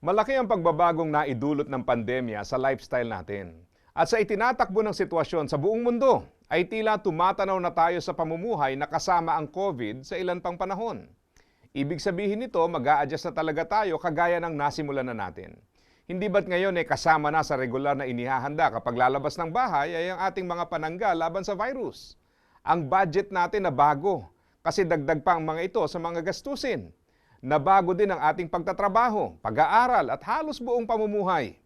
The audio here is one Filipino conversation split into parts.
Malaki ang pagbabagong naidulot ng pandemya sa lifestyle natin. At sa itinatakbo ng sitwasyon sa buong mundo, ay tila tumatanaw na tayo sa pamumuhay na kasama ang COVID sa ilan pang panahon. Ibig sabihin nito, mag adjust na talaga tayo kagaya ng nasimulan na natin. Hindi ba't ngayon ay kasama na sa regular na inihahanda kapag lalabas ng bahay ay ang ating mga panangga laban sa virus? Ang budget natin na bago kasi dagdag pa ang mga ito sa mga gastusin. Nabago din ang ating pagtatrabaho, pag-aaral at halos buong pamumuhay.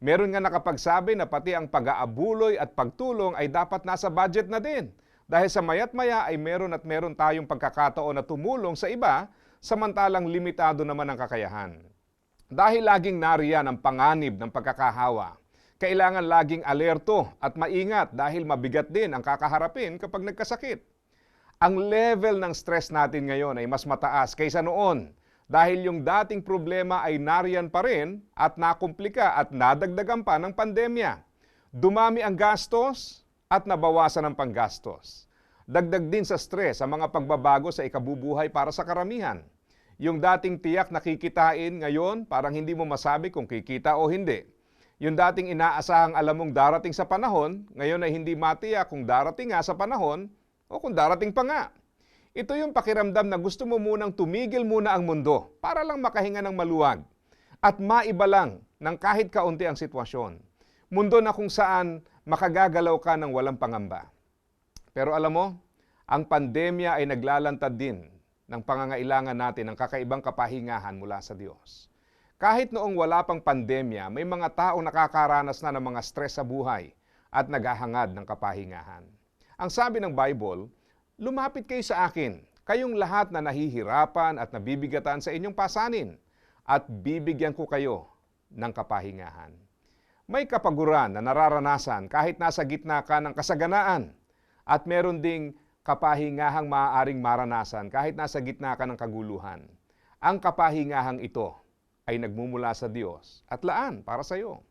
Meron nga nakapagsabi na pati ang pag-aabuloy at pagtulong ay dapat nasa budget na din. Dahil sa mayat maya ay meron at meron tayong pagkakataon na tumulong sa iba, samantalang limitado naman ang kakayahan. Dahil laging nariyan ang panganib ng pagkakahawa, kailangan laging alerto at maingat dahil mabigat din ang kakaharapin kapag nagkasakit. Ang level ng stress natin ngayon ay mas mataas kaysa noon dahil yung dating problema ay nariyan pa rin at nakumplika at nadagdagan pa ng pandemya. Dumami ang gastos at nabawasan ang panggastos. Dagdag din sa stress ang mga pagbabago sa ikabubuhay para sa karamihan. Yung dating tiyak na kikitain ngayon, parang hindi mo masabi kung kikita o hindi. Yung dating inaasahang alam mong darating sa panahon, ngayon ay hindi matiyak kung darating nga sa panahon o kung darating pa nga. Ito yung pakiramdam na gusto mo munang tumigil muna ang mundo para lang makahinga ng maluwag at maiba lang ng kahit kaunti ang sitwasyon. Mundo na kung saan makagagalaw ka ng walang pangamba. Pero alam mo, ang pandemya ay naglalantad din ng pangangailangan natin ng kakaibang kapahingahan mula sa Diyos. Kahit noong wala pang pandemya, may mga taong nakakaranas na ng mga stress sa buhay at naghahangad ng kapahingahan. Ang sabi ng Bible, lumapit kayo sa akin, kayong lahat na nahihirapan at nabibigatan sa inyong pasanin, at bibigyan ko kayo ng kapahingahan. May kapaguran na nararanasan kahit nasa gitna ka ng kasaganaan at meron ding kapahingahang maaaring maranasan kahit nasa gitna ka ng kaguluhan. Ang kapahingahang ito ay nagmumula sa Diyos at laan para sa iyo.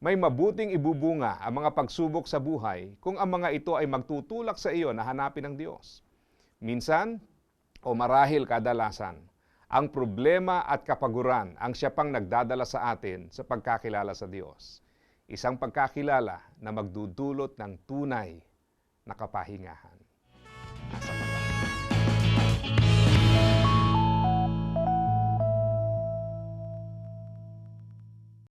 May mabuting ibubunga ang mga pagsubok sa buhay kung ang mga ito ay magtutulak sa iyo na hanapin ng Diyos. Minsan, o marahil kadalasan, ang problema at kapaguran ang siya pang nagdadala sa atin sa pagkakilala sa Diyos. Isang pagkakilala na magdudulot ng tunay na kapahingahan.